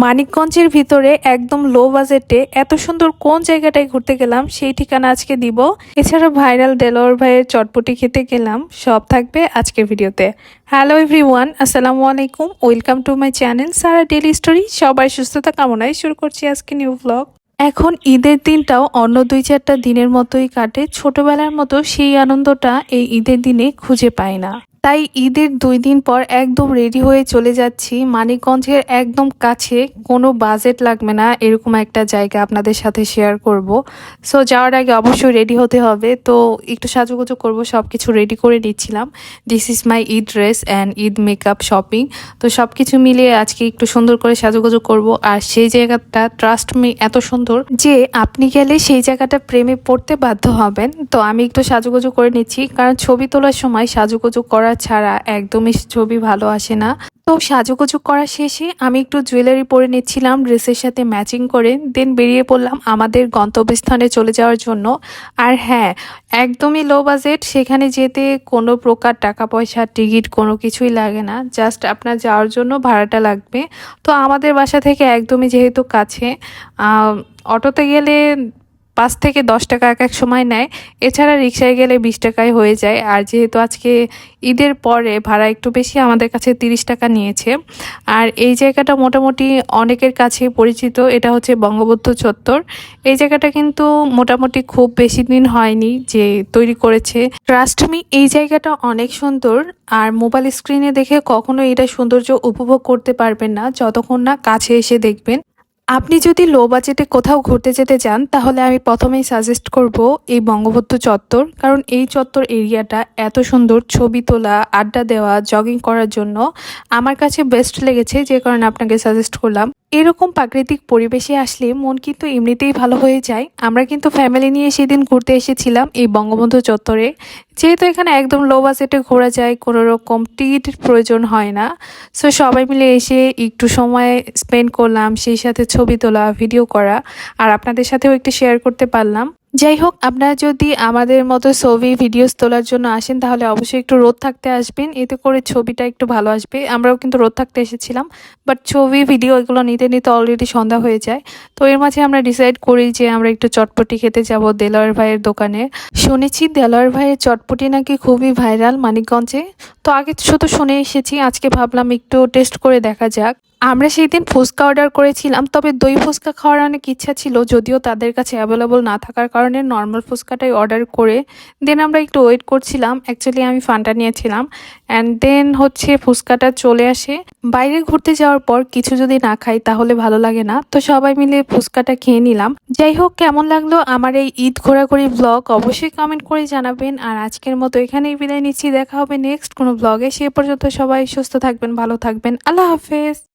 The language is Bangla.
মানিকগঞ্জের ভিতরে একদম লো বাজেটে এত সুন্দর কোন জায়গাটায় ঘুরতে গেলাম, সেই ঠিকানা আজকে দিব। এছাড়া ভাইরাল ডেলোর ভাইয়ের চটপটি খেতে গেলাম, সব থাকবে আজকের ভিডিওতে। হ্যালো এভরিওয়ান আসসালামু আলাইকুম welcome to my channel Sara daily story সবাই সুস্থতা কামনায় শুরু করছি আজকে নিউ ব্লগ এখন ঈদের দিনটাও অন্য দুই চারটা দিনের মতোই কাটে, ছোটবেলার মতো সেই আনন্দটা এই ঈদের দিনে খুঁজে পায় না। তাই ঈদের দুই দিন পর একদম রেডি হয়ে চলে যাচ্ছি। মানিকগঞ্জের একদম কাছে কোনো বাজেট লাগবে না, এরকম একটা জায়গা আপনাদের সাথে শেয়ার করব। সো যাওয়ার আগে অবশ্যই রেডি হতে হবে। তো, একটু সাজুগুজু করব সব কিছু রেডি করে নিচ্ছিলাম। This is my Eid dress and Eid makeup shopping তো সব কিছু মিলিয়ে আজকে একটু সুন্দর করে সাজুগুজু করব। আর সেই জায়গাটা ট্রাস্ট মি এত সুন্দর যে, আপনি গেলে সেই জায়গাটা প্রেমে পড়তে বাধ্য হবেন। তো, আমি একটু সাজুগুজু করে নিচ্ছি। কারণ ছবি তোলার সময় সাজুগুজু করা ছাড়া একদমই ছবি ভালো আসে না। তো সাজুগুজু করা শেষে আমি একটু জুয়েলারি পরে নিচ্ছিলাম ড্রেসের সাথে ম্যাচিং করে দেন বেরিয়ে পড়লাম আমাদের গন্তব্যস্থানে চলে যাওয়ার জন্য। আর হ্যাঁ একদমই লো বাজেট সেখানে যেতে কোনো প্রকার টাকা পয়সা টিকিট কোনো কিছুই লাগে না। জাস্ট আপনার যাওয়ার জন্য ভাড়াটা লাগবে। তো আমাদের বাসা থেকে একদমই যেহেতু কাছে অটোতে গেলে পাঁচ থেকে দশ টাকা এক এক সময় নেয়। এছাড়া রিক্সায় গেলে বিশ টাকায় হয়ে যায়। আর যেহেতু আজকে ঈদের পরে ভাড়া একটু বেশি, আমাদের কাছে তিরিশ টাকা নিয়েছে। আর এই জায়গাটা মোটামুটি অনেকের কাছে পরিচিত। এটা হচ্ছে বঙ্গবন্ধু চত্বর। এই জায়গাটা কিন্তু মোটামুটি খুব বেশি দিন হয়নি যে তৈরি করেছে। ট্রাস্ট মি এই জায়গাটা অনেক সুন্দর। আর মোবাইল স্ক্রিনে দেখে কখনো এটা সৌন্দর্য উপভোগ করতে পারবেন না। যতক্ষণ না কাছে এসে দেখবেন। আপনি যদি লো বাজেটে কোথাও ঘুরতে যেতে চান, তাহলে আমি প্রথমেই সাজেস্ট করব এই বঙ্গবন্ধু চত্বর। কারণ এই চত্বর এরিয়াটা এত সুন্দর, ছবি তোলা, আড্ডা দেওয়া জগিং করার জন্য আমার কাছে বেস্ট লেগেছে, যে কারণে আপনাকে সাজেস্ট করলাম। এরকম প্রাকৃতিক পরিবেশে আসলে মন কিন্তু এমনিতেই ভালো হয়ে যায়। আমরা কিন্তু ফ্যামিলি নিয়ে সেদিন ঘুরতে এসেছিলাম এই বঙ্গবন্ধু চত্বরে। যেহেতু এখানে একদম লো বাজেটে ঘোরা যায়, কোনো রকম টিকিটের প্রয়োজন হয় না। সো সবাই মিলে এসে একটু সময় স্পেন্ড করলাম, সেই সাথে ছবি তোলা ভিডিও করা, আর আপনাদের সাথেও একটু শেয়ার করতে পারলাম। যাই হোক, আপনারা যদি আমাদের মতো ছবি ভিডিওস তোলার জন্য আসেন, তাহলে অবশ্যই একটু রোদ থাকতে আসবেন। এতে করে ছবিটা একটু ভালো আসবে। আমরাও কিন্তু রোদ থাকতে এসেছিলাম বাট ছবি ভিডিও এগুলো নিতে নিতে অলরেডি সন্ধ্যা হয়ে যায়। তো এর মাঝে আমরা ডিসাইড করি যে আমরা একটু চটপটি খেতে যাব দেলোয়ার ভাইয়ের দোকানে। শুনেছি দেলোয়ার ভাইয়ের চটপটি নাকি খুবই ভাইরাল মানিকগঞ্জে। তো আগে শুধু শুনে এসেছি, আজকে ভাবলাম একটু টেস্ট করে দেখা যাক। আমরা সেই দিন ফুচকা অর্ডার করেছিলাম, তবে দই ফুচকা খাওয়ার অনেক ইচ্ছা ছিল, যদিও তাদের কাছে অ্যাভেলেবল না থাকার কারণে নর্মাল ফুচকাটাই অর্ডার করে দেন আমরা একটু ওয়েট করছিলাম অ্যাকচুয়ালি আমি ফান্ডা নিয়েছিলাম অ্যান্ড দেন হচ্ছে ফুচকাটা চলে আসে। বাইরে ঘুরতে যাওয়ার পর কিছু যদি না খাই তাহলে ভালো লাগে না, তো সবাই মিলে ফুচকাটা খেয়ে নিলাম। যাই হোক, কেমন লাগল আমার এই ঈদ ঘোরাঘুরি ব্লগ অবশ্যই কমেন্ট করে জানাবেন, আর আজকের মতো এখানেই বিদায় নিচ্ছি, দেখা হবে নেক্সট কোনো ব্লগে সে পর্যন্ত সবাই সুস্থ থাকবেন, ভালো থাকবেন, আল্লাহ হাফেজ।